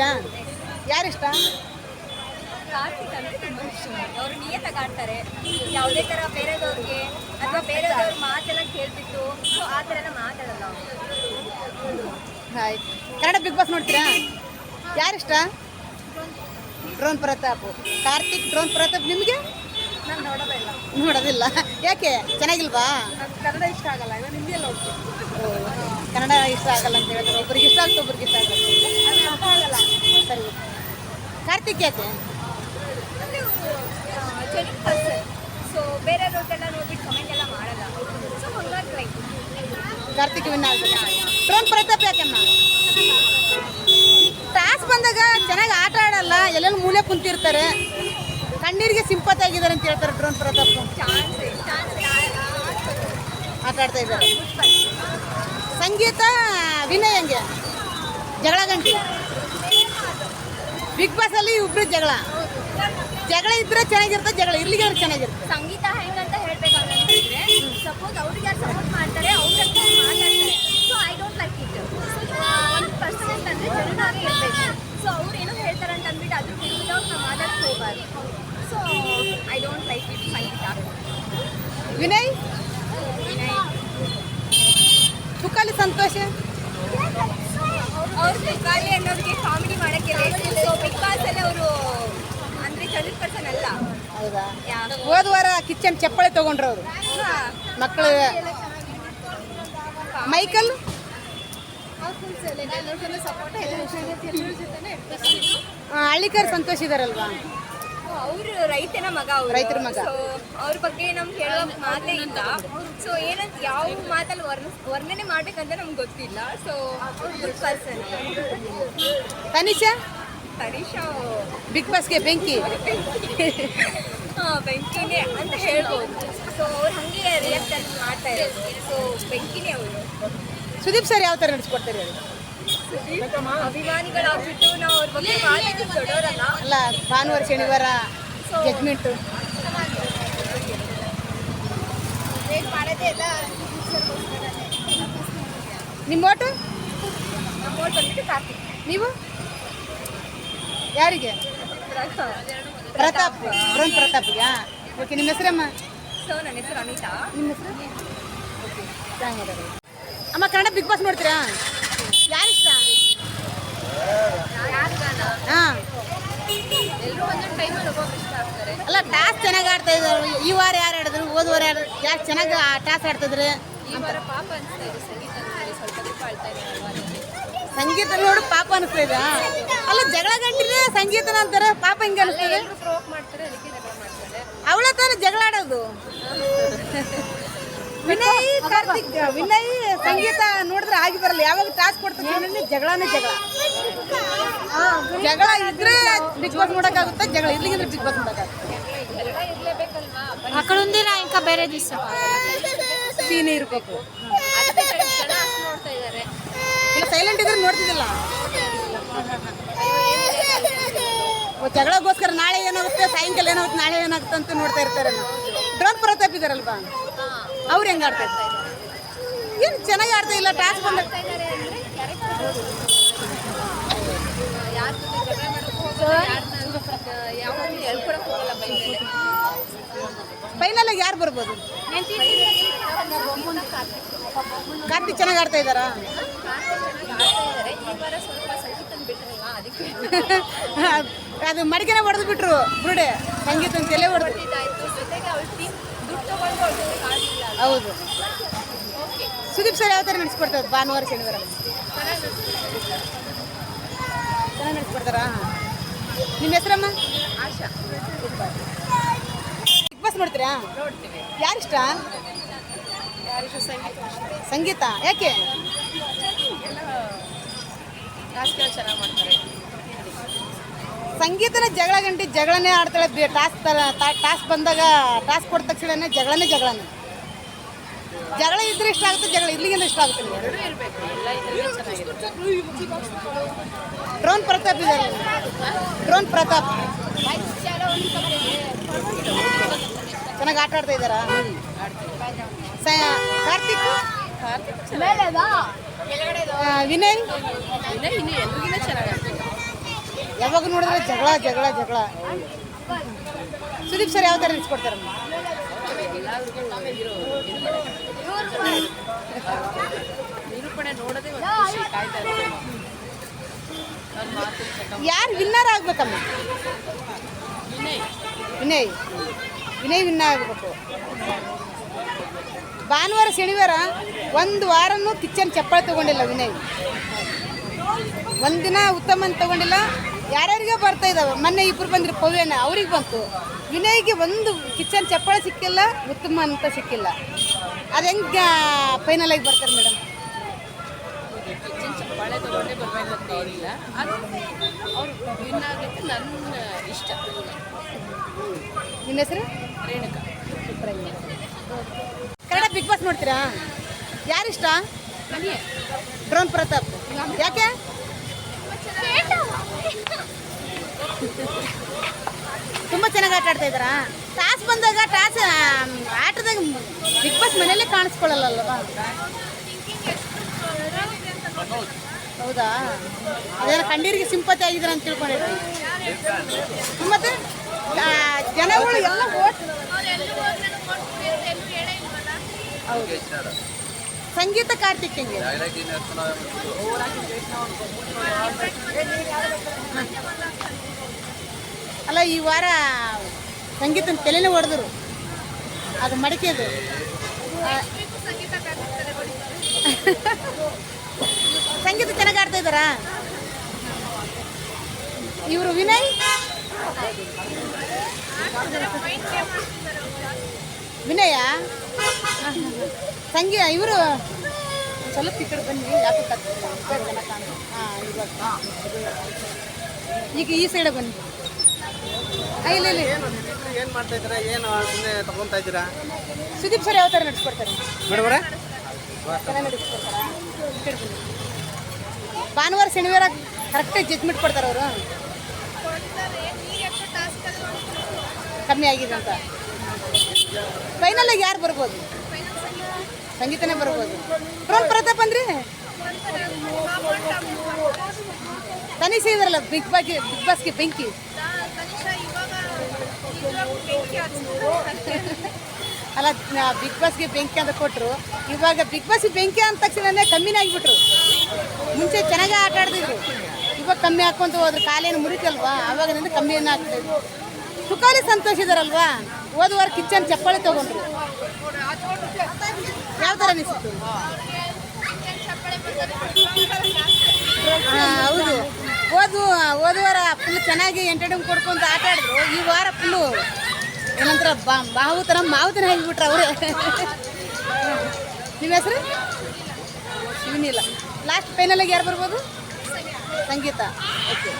ನೋಡ್ತೀರಾ ಯಾರಿಷ್ಟ? ಕಾರ್ತಿಕ್ ಅಂದ್ರೆ ತುಂಬಾ ಇಷ್ಟ ಅವರು ನಿಯತ್ತಾಗಿ ಆಡ್ತಾರೆ. ಯಾವುದೇ ಥರ ಬೇರೆದವ್ರಿಗೆ ಅಥವಾ ಬೇರೆದವ್ರ ಮಾತೆಲ್ಲ ಕೇಳ್ಬಿಟ್ಟು ಸೊ ಆ ಥರ ಎಲ್ಲ ಮಾತಾಡಲ್ಲ. ಹಾಯ್ ಕನ್ನಡ ಬಿಗ್ ಬಾಸ್ ನೋಡ್ತೀರಾ? ಯಾರಿಷ್ಟ? ಡ್ರೋನ್ ಪ್ರತಾಪ್. ಕಾರ್ತಿಕ್ ಡ್ರೋನ್ ಪ್ರತಾಪ್ ನಿಮಗೆ? ನಾನು ನೋಡೋದಿಲ್ಲ ನೋಡೋದಿಲ್ಲ. ಯಾಕೆ? ಚೆನ್ನಾಗಿಲ್ವಾ? ಕನ್ನಡ ಇಷ್ಟ ಆಗಲ್ಲ ಇವಾಗ ಹಿಂದಿಯಲ್ಲಿ ಹೋಗ್ತೀನಿ. ಕನ್ನಡ ಇಷ್ಟ ಆಗಲ್ಲ ಅಂತ ಹೇಳಿದ್ರೆ ಒಬ್ರಿಗೆ ಇಷ್ಟ ಆಗುತ್ತೆ ಒಬ್ರಿಗೆ ಇಷ್ಟ ಆಗಲ್ಲ ಸರಿ. ಕಾರ್ತಿಕ್ ಯಾಕೆ? ಸೊ ಬೇರೆಯವ್ರಿಗೆಲ್ಲ ನೋಡ್ಬಿಟ್ಟು ಕಮೆಂಟ್ ಎಲ್ಲ ಮಾಡಲ್ಲ. ಸೊ ಹಂಗಾಗಿ like Karthik win drone Pratap ಯಾಕಮ್ಮ? ಟಾಸ್ ಬಂದಾಗ ಚೆನ್ನಾಗಿ ಆಟ ಆಡಲ್ಲ ಎಲ್ಲೆಲ್ಲಿ ಮೂಲೆ ಕುಂತಿರ್ತಾರೆ. ಕಣ್ಣೀರಿಗೆ ಸಿಂಪತಿ ಆಗಿದ್ದಾರೆ ಅಂತ ಹೇಳ್ತಾರೆ ಡ್ರೋನ್ ಪ್ರತಾಪ್. ಆಟ ಆಡ್ತಾ ಇದ್ದಾರೆ. ಸಂಗೀತ, ವಿನಯ್ ಹಂಗೆ. ಜಗಳ ಗಂಟೆ. ಬಿಗ್ ಬಾಸ್ ಅಲ್ಲಿ ಇಬ್ರು ಜಗಳ. ಜಗಳ ಇದ್ರೆ ಚೆನ್ನಾಗಿರುತ್ತೆ, ಜಗಳ ಇಲ್ಲಿಗೆ ಅವ್ರು ಚೆನ್ನಾಗಿರುತ್ತೆ. ಸಂಗೀತ ಹೆಂಗಂತ ಹೇಳಿದ್ರೆ ಸಪೋಸ್ ಅವ್ರಿಗೆ ಯಾರು ಸಪೋರ್ಟ್ ಮಾಡ್ತಾರೆ ಅವ್ರಿಗೆ ಮಾತಾಡ್ತಾರೆ. So I don't like it ಒಂದು ಪರ್ಸನ್ ಇರಬೇಕು. ಸೊ ಅವ್ರು ಏನೋ ಹೇಳ್ತಾರೆ ಅಂತ ಅಂದ್ಬಿಟ್ಟು ಅದ್ರ ವಿರುದ್ಧ ನಾವು ಮಾತಾಡಕ್ಕೆ ಹೋಗಬಾರ್ದು so I don't like it Sangeetha Vinay? Tukali Santhosh? ಅವ್ರ ತುಕಾಲಿ ಅನ್ನೋರಿಗೆ ಕಾಮಿಡಿ ಮಾಡೋಕ್ಕೆ ಬೇಕು ಸೊ ಬಿಗ್ ಅಲ್ಲಿ ಅವರು ಅಂದ್ರೆ ಚಳಿದ ಪರ್ಸನ್ ಅಲ್ಲ. ಹೌದಾ? ಹೋದ ವಾರ ಕಿಚನ್ ಚಪ್ಪಳೆ ತಗೊಂಡ್ರು ಅವರು. ಮಕ್ಕಳು ಮೈಕಲ್? ಹಳ್ಳಿಕರ್ ಸಂತೋಷ ಇದಾರಲ್ವಾ? ಅವರು ರೈತನ ಮಗ ಅವರು. ರೈತರ ಮಗ. ಸೊ ಅವ್ರ ಬಗ್ಗೆ ನಮ್ಗೆ ಹೇಳೋ ಮಾತೇ ಇಲ್ಲ ಸೊ ಏನಂತ ಯಾವ ಮಾತಲ್ಲಿ ವರ್ಣ ವರ್ಣನೆ ಮಾಡ್ಬೇಕಂತ ನಮ್ಗೆ ಗೊತ್ತಿಲ್ಲ. So good person Tanisha? Tanisha big ಬಾಸ್ಗೆ ಬೆಂಕಿ. ಹಾಂ ಬೆಂಕಿನೇ ಅಂತ ಹೇಳ್ಬೋದು. ಸೊ ಅವ್ರು ಹಾಗೆ ರಿಯಾಕ್ಟ್ ಮಾಡ್ತಾ ಇರೋದು. ಸೊ ಬೆಂಕಿನೇ ಅವರು. ಸುದೀಪ್ ಸರ್ ಯಾವ ಥರ ನಡೆಸ್ಕೊಡ್ತಾರೆ ಹೇಳಿ. ಅಭಿಮಾನಿಗಳಾಗ್ಬಿಟ್ಟು ನಾವು ಅವ್ರ ಬಗ್ಗೆ ಮಾತಾಡಿ ದೊಡ್ಡವರಲ್ಲ. ಅಲ್ಲ ಭಾನುವಾರ ಶನಿವಾರ ಮಾಡೋದೇ ಎಲ್ಲ ನಿಮ್ಮ ಓಟು? ನಮ್ಮ ಓಟ್ ಬಂದ್ಬಿಟ್ಟು ಕಾರ್ತಿಕ್ ನೀವು? ಯಾರಿಗೆ? ಪ್ರತಾಪ್. ಡ್ರೋನ್ ಪ್ರತಾಪ್ಗೆ ಓಕೆ ನಿಮ್ಮ ಹೆಸರಮ್ಮ ಸೊ ನನ್ನ ಹೆಸರು ಅನಿತಾ. ನಿಮ್ಮ ಹೆಸರು? ಓಕೆ ಅಮ್ಮ ಕನ್ನಡ ಬಿಗ್ ಬಾಸ್ ನೋಡ್ತೀರಾ? ಯಾರಿಷ್ಟ? ಹಾಂ. ಅಲ್ಲ ಟಾಸ್ ಚೆನ್ನಾಗಿ ಆಡ್ತಾ ಇದ್ದಾರೆ. ಈ ವಾರ ಯಾರು ಆಡಿದ್ರು ಹೋದ ವಾರ ಯಾರು ಚೆನ್ನಾಗಿ ಟಾಸ್ ಆಡ್ತಿದ್ರು? ಸಂಗೀತ ನೋಡಿ ಪಾಪ ಅನಿಸ್ತಾ ಇದೆ. ಅಲ್ಲ ಜಗಳ ಗಂಟಿದ್ರೆ ಸಂಗೀತನ ಅಂತಾರೆ ಪಾಪ ಹಿಂಗೆ ಅನಿಸ್ತದೆ ಅವಳ ತಾನೇ ಜಗಳ ಆಡೋದು. ವಿನಯ್ ಸಂಗೀತ ನೋಡಿದ್ರೆ ಆಗಿ ಬರಲ್ಲ. ಯಾವಾಗ ಟಾಸ್ ಕೊಡ್ತೀನಿ ಜಗಳನೇ ಜಗಳ. ಜಗಳ ಇದ್ರೆ ಬಿಗ್ ಬಾಸ್ ನೋಡಕ್ಕಾಗುತ್ತೆ ಜಗಳ ಇರ್ಲಿಂಗಿದ್ರೆ ಬಿಗ್ ಬಾಸ್ ನೋಡಕ್ಕಾಗುತ್ತೆ. ಅಕ್ಕಳೊಂದಿನ ಬೇರೆ ದಿವಸ. ಸೀನೇ ಇರ್ಬೇಕು. ಇಲ್ಲ ಸೈಲೆಂಟ್ ಇದ್ರೆ ನೋಡ್ತಿದ್ದಿಲ್ಲ. ಜಗಳಗೋಸ್ಕರ ನಾಳೆ ಏನಾಗುತ್ತೆ ಸಾಯಂಕಾಲ ಏನಾಗುತ್ತೆ ನಾಳೆ ಏನಾಗುತ್ತೆ ಅಂತ ನೋಡ್ತಾ ಇರ್ತಾರೆ. ಡ್ರೋನ್ ಪ್ರತಾಪ್ ಇದಾರಲ್ವಾ? ಅವ್ರು ಹೆಂಗೆ ಆಡ್ತಾ ಇರ್ತಾರೆ? ಏನು ಚೆನ್ನಾಗಿ ಆಡ್ತಾ ಇಲ್ಲ ಟಾಸ್ ಬಂದ ಫೈನಲ್ ಯಾರು ಬರ್ಬೋದು? ಕಾರ್ತಿಕ್ ಚೆನ್ನಾಗಿ ಆಡ್ತಾ ಇದ್ದಾರಾ? ಅದು ಮಡಿಕೆನೆ ಹೊಡೆದು ಬಿಟ್ರು ಬುರುಡೆ ಸಂಗೀತ ತಲೆ ಹೊಡೆದು ಇದಾಯ್ತು ಸುದೀಪ್ ಸರ್ ಯಾವ ಥರ ನಡೆಸ್ಕೊಡ್ತಾರೆ ಭಾನುವಾರ ಶನಿವಾರ? ಚೆನ್ನಾಗಿ ನಡೆಸ್ಕೊಡ್ತಾರಾ? ನಿಮ್ಮ ಹೆಸರಮ್ಮ? ಆಶಾ. ಬಿಗ್ ಬಾಸ್ ನೋಡ್ತೀರಾ? ಯಾರಿಷ್ಟ ಸಂಗೀತ ಯಾಕೆ? ರಾಜಕೀಯ ಚೆನ್ನಾಗಿ ಮಾಡ್ತಾರೆ. ಸಂಗೀತನ ಜಗಳ ಗಂಟಿ ಜಗಳನೇ ಆಡ್ತಾಳೆ ಟಾಸ್ಕ್ ಟಾಸ್ ತರ ಟಾಸ್ಕ್ ಬಂದಾಗ ಟಾಸ್ಕ್ ಕೊಟ್ಟ ತಕ್ಷಣ ಜಗಳನೇ ಜಗಳನೇ. ಜಗಳ ಇದ್ರೆ ಇಷ್ಟ ಆಗುತ್ತೆ ಜಗಳ ಇರ್ಲಿಂಗಿಂದ ಇಷ್ಟ ಆಗುತ್ತೆ ಡ್ರೋನ್ ಪ್ರತಾಪ್ ಇದ್ದಾರೆ. ಡ್ರೋನ್ ಪ್ರತಾಪ್. ಚೆನ್ನಾಗಿ ಆಟ ಆಡ್ತಾ ಇದ್ದಾರಾ? ಕಾರ್ತಿಕ್? ವಿನಯ್? ಯಾವಾಗ ನೋಡಿದ್ರೆ ಜಗಳ ಜಗಳ ಜಗಳ. ಸುದೀಪ್ ಸರ್ ಯಾವ ಥರ ನಿಲ್ಸ್ಕೊಡ್ತಾರಮ್ಮ ಯಾರು ವಿನ್ನರ್ ಆಗ್ಬೇಕಮ್ಮ? ವಿನಯ್. ವಿನಯ್ ವಿನಯ್ ವಿನ್ನ ಆಗಬೇಕು. ಭಾನುವಾರ, ಶನಿವಾರ ಒಂದು ವಾರನೂ ಕಿಚನ್ ಚಪ್ಪಳ ತಗೊಂಡಿಲ್ಲ ವಿನಯ್. ಒಂದಿನ ಉತ್ತಮ ಅಂತ ತಗೊಂಡಿಲ್ಲ. ಯಾರ್ಯಾರಿಗೆ ಬರ್ತಾ ಇದ್ದಾವೆ ಮೊನ್ನೆ ಇಬ್ರು ಬಂದ್ರು, ಪವ್ಯನ. ಅವ್ರಿಗೆ ಬಂತು. ವಿನಯ್ಗೆ ಒಂದು ಕಿಚನ್ ಚಪ್ಪಳ ಸಿಕ್ಕಿಲ್ಲ ಉತ್ತಮ ಅಂತ ಸಿಕ್ಕಿಲ್ಲ. ಅದು ಹೆಂಗೆ ಫೈನಲ್ ಆಗಿ ಬರ್ತಾರೆ ಮೇಡಮ್ ಬಾಳೆ ಚಪ್ಪಾಳೆ ತಗೊಂಡೇ ಬರ್ಬೇಕಂತ ಏನಿಲ್ಲ. ಅದು ಅವ್ರು ವಿನ್ ಆಗಲಿಕ್ಕೆ ನನ್ನ ಇಷ್ಟ. ನಿನ್ನ ಹೆಸರು? ರೇಣುಕಾ. ಕನ್ನಡ ಬಿಗ್ ಬಾಸ್ ನೋಡ್ತೀರಾ? ಯಾರಿಷ್ಟ ನನಗೆ. ಡ್ರೋನ್ ಪ್ರತಾಪ್. ಯಾಕೆ? ತುಂಬ ಚೆನ್ನಾಗಿ ಆಟ ಆಡ್ತಾ ಇದ್ದಾರಾ? ಟಾಸ್ ಬಂದಾಗ ಟಾಸ್ ಆಟದಾಗ ಬಿಗ್ ಬಾಸ್ ಮನೇಲೆ ಕಾಣಿಸ್ಕೊಳ್ಳಲ್ಲಲ್ವಾ? ಹೌದಾ? ಅದೇನೋ ಕಂಡೀರಿಗೆ ಸಿಂಪತಿ ಆಗಿದ್ರೆ ಅಂತ ತಿಳ್ಕೊಂಡಿದ್ರಿ ಮತ್ತೆ ಜನಗಳು ಎಲ್ಲ ಓಟ್ ಹೌದು. ಸಂಗೀತ ಕಾರ್ತಿಕ್ ಹೆಂಗೆ? ಅಲ್ಲ, ಈ ವಾರ ಸಂಗೀತನ ತಲೆನೇ ಹೊಡೆದ್ರು. ಅದು ಮಡಿಕೆದು ಸಂಗೀತ ಚೆನ್ನಾಗಿ ಆಡ್ತಾ ಇದ್ದಾರಾ? ಇವರು ವಿನಯ್? ವಿನಯ? ಸಂಗೀತ ಇವರು? ಸ್ವಲ್ಪ ಬನ್ನಿ ಈಗ ಈ ಸೈಡ್ ಬನ್ನಿ. ಇಲ್ಲ. ಏನ್ ಮಾಡ್ತಾ ಇದ್ದೀರಾ? ಏನು ಸುಮ್ಮನೆ ತಗೊಂತಾ ಇದ್ದೀರಾ? ಸುದೀಪ್ ಸರ್ ಯಾವ ಥರ ನಡೆಸ್ಕೊಡ್ತಾರೆ. ಮೇಡಮ್ರೆ ಭಾನುವಾರ ಶನಿವಾರ ಕರೆಕ್ಟಾಗಿ ಜಜ್ಮೆಂಟ್ ಕೊಡ್ತಾರೆ ಅವರು. ಕಮ್ಮಿ ಆಗಿದೆ ಅಂತ. ಫೈನಲಾಗಿ ಯಾರು ಬರ್ಬೋದು? ಸಂಗೀತನೇ ಬರ್ಬೋದು. ರೋಲ್ ಪ್ರತಾಪ್ ಅಂದ್ರೆ? ತನಿಸಿದ್ರಲ್ಲ ಇದ್ರಲ್ಲ ಬಿಗ್ ಬಾಸ್ಗೆ ಬಿಗ್ ಬಾಸ್ಗೆ ಬೆಂಕಿ. ಅಲ್ಲ ಬಿಗ್ ಬಾಸ್ಗೆ ಬೆಂಕಿ ಅಂತ ಕೊಟ್ಟರು ಇವಾಗ ಬಿಗ್ ಬಾಸ್ಗೆ ಬೆಂಕಿ ಅಂದ ತಕ್ಷಣನೇ ಕಮ್ಮಿನೇ ಆಗಿಬಿಟ್ರು. ಮುಂಚೆ ಚೆನ್ನಾಗಿ ಆಟ ಆಡ್ತಿದ್ರು. ಇವಾಗ ಕಮ್ಮಿ ಹಾಕೊಂತ ಹೋದ್ರು ಕಾಲೇನು ಮುರಿತಲ್ವಾ? ಅವಾಗಿನಿಂದ ಕಮ್ಮಿಯನ್ನು ಆಗ್ತಿದ್ರು ಸುಖಾಲಿ ಸಂತೋಷ ಇದಾರಲ್ವಾ? ಹೋದ ಕಿಚನ್ ಚಪ್ಪಾಳೆ ತಗೊಂಡ್ರು. ಯಾವ ಥರ ಅನಿಸ್ತು ಹಾಂ, ಹೌದು. ಹೋದು ಹೋದ ಫುಲ್ ಚೆನ್ನಾಗಿ ಎಂಟರ್ಟೈನ್ ಕೊಡ್ಕೊಂತ ಆಟ ಆಡಿದ್ರು. ಈ ವಾರ ಫುಲ್ಲು ಏನಂತರ ಬಾ ಬಾವುತನ ಮಾವುತನ ಆಗಿಬಿಟ್ರು ಅವರೇ. ನಿಮ್ಮ ಹೆಸರು? ಶಿವನಿಲ್ಲ ಲಾಸ್ಟ್ ಫೈನಲಾಗಿ ಯಾರು ಬರ್ಬೋದು? ಸಂಗೀತ. ಓಕೆ